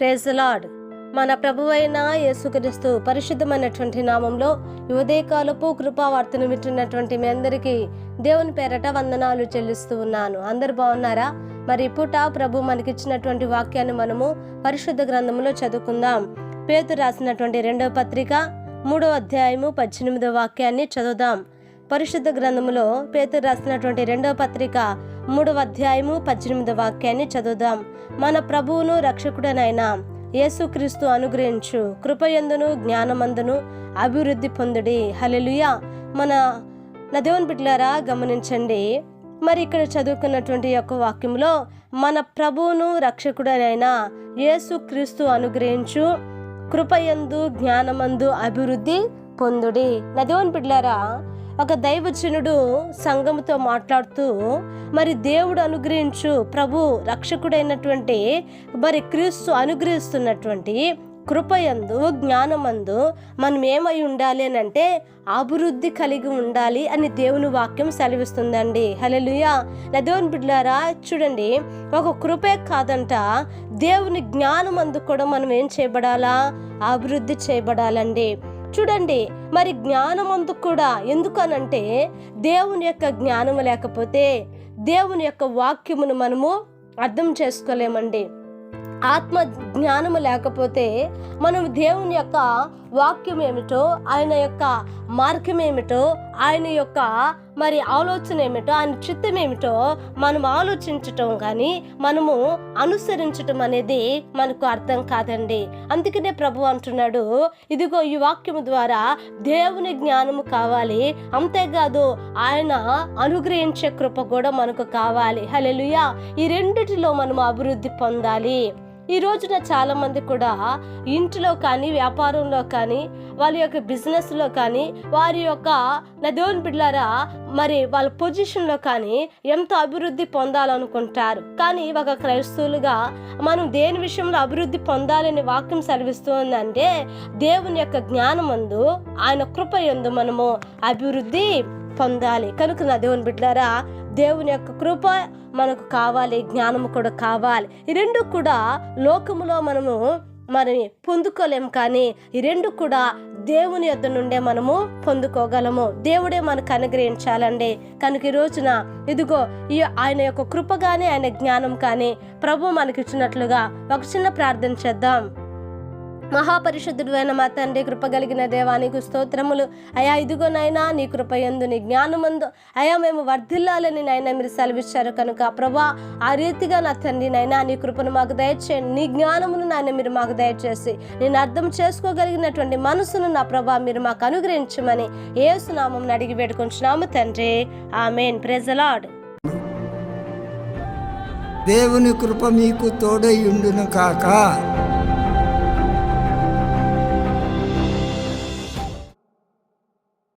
Praise lord మన ప్రభువైన యేసుక్రీస్తు పరిశుద్ధమైనటువంటి నామంలో యువదే ఉదయకాలపు కృపావార్తను వింటున్నటువంటి మీ అందరికీ దేవుని పేరట వందనాలు చెల్లిస్తూ ఉన్నాను. అందరు బాగున్నారా? మరి పూట ప్రభు మనకిచ్చినటువంటి వాక్యాన్ని మనము పరిశుద్ధ గ్రంథంలో చదువుకుందాం. పేతు రాసినటువంటి రెండవ పత్రిక మూడో అధ్యాయము పద్దెనిమిదవ వాక్యాన్ని చదువుదాం. పరిశుద్ధ గ్రంథములో పేతురు రాసినటువంటి రెండవ పత్రిక మూడవ అధ్యాయము పద్దెనిమిదవ వాక్యాన్ని చదువుదాం. మన ప్రభువును రక్షకుడనైన యేసుక్రీస్తు అనుగ్రహించు కృపయందును జ్ఞానమందును అభివృద్ధి పొందుడి. హల్లెలూయా. మన నా దేవుని బిడ్డలారా గమనించండి. మరి ఇక్కడ చదువుకున్నటువంటి యొక్క వాక్యంలో మన ప్రభువును రక్షకుడనైన యేసుక్రీస్తు అనుగ్రహించు కృపయందు జ్ఞానమందు అభివృద్ధి పొందుడి. నా దేవుని బిడ్డలారా ఒక దైవజనుడు సంఘముతో మాట్లాడుతూ మరి దేవుడు అనుగ్రహించు ప్రభు రక్షకుడైనటువంటి మరి క్రీస్తు అనుగ్రహిస్తున్నటువంటి కృపయందు జ్ఞానమందు మనం ఏమై ఉండాలి అని అంటే అభివృద్ధి కలిగి ఉండాలి అని దేవుని వాక్యం సెలవిస్తుందండి. హలలుయా నా దేవుని బిడ్డలారా చూడండి ఒక కృపే కాదంట. దేవుని జ్ఞానమందు కూడా మనం ఏం చేయబడాలా? అభివృద్ధి చేయబడాలండి. చూడండి మరి జ్ఞానమందు కూడా ఎందుకనంటే దేవుని యొక్క జ్ఞానము లేకపోతే దేవుని యొక్క వాక్యమును మనము అర్థం చేసుకోలేమండి. ఆత్మ జ్ఞానము లేకపోతే మనం దేవుని యొక్క వాక్యం ఏమిటో ఆయన యొక్క మార్గం ఏమిటో ఆయన యొక్క మరి ఆలోచన ఏమిటో ఆయన చిత్తం ఏమిటో మనం ఆలోచించటం కానీ మనము అనుసరించటం అనేది మనకు అర్థం కాదండి. అందుకనే ప్రభు అంటున్నాడు ఇదిగో ఈ వాక్యము ద్వారా దేవుని జ్ఞానము కావాలి. అంతేకాదు ఆయన అనుగ్రహించే కృప కూడా మనకు కావాలి. హలెలుయా ఈ రెండిటిలో మనము అభివృద్ధి పొందాలి. ఈ రోజున చాలామంది కూడా ఇంటిలో కానీ వ్యాపారంలో కానీ వాళ్ళ యొక్క బిజినెస్లో కానీ వారి యొక్క నా దేవుని బిడ్డలారా మరి వాళ్ళ పొజిషన్లో కానీ ఎంతో అభివృద్ధి పొందాలనుకుంటారు. కానీ ఒక క్రైస్తవులుగా మనం దేని విషయంలో అభివృద్ధి పొందాలని వాక్యం సెలవిస్తుందంటే దేవుని యొక్క జ్ఞానమందు ఆయన కృప యందు మనము అభివృద్ధి పొందాలి. కనుక నా దేవుని బిడ్డారా దేవుని యొక్క కృప మనకు కావాలి జ్ఞానము కూడా కావాలి. ఈ రెండు కూడా లోకములో మనము మరి పొందుకోలేము కానీ ఈ రెండు కూడా దేవుని యొద్ద నుండే మనము పొందుకోగలము. దేవుడే మనకు అనుగ్రహించాలండి. కనుక ఈ రోజున ఇదిగో ఈ ఆయన యొక్క కృప కానీ ఆయన జ్ఞానం కానీ ప్రభు మనకిచ్చినట్లుగా ఒక చిన్న ప్రార్థన చేద్దాం. మహాపరిశుద్ధుడు అయిన మా తండ్రి కృప కలిగిన దేవానికి స్తోత్రములు. అయా ఇదిగోనైనా నీ కృప ఎందు నీ జ్ఞానమందు. అయా మేము వర్ధిల్లాలని నాయన మీరు సెలవిచ్చారు కనుక. ప్రభా ఆ రీతిగా నా తండ్రి నైనా నీ కృపను మాకు దయచేయండి. నీ జ్ఞానమును నాయన మీరు మాకు దయచేసి నేను అర్థం చేసుకోగలిగినటువంటి మనసును నా ప్రభా మీరు మాకు అనుగ్రహించమని ఏసునామం అడిగి పెట్టుకుంటున్నాము తండ్రి. ఆమెన్. ప్రెజలాడ్ దేవుని కృప మీకు తోడై ఉండును కాక.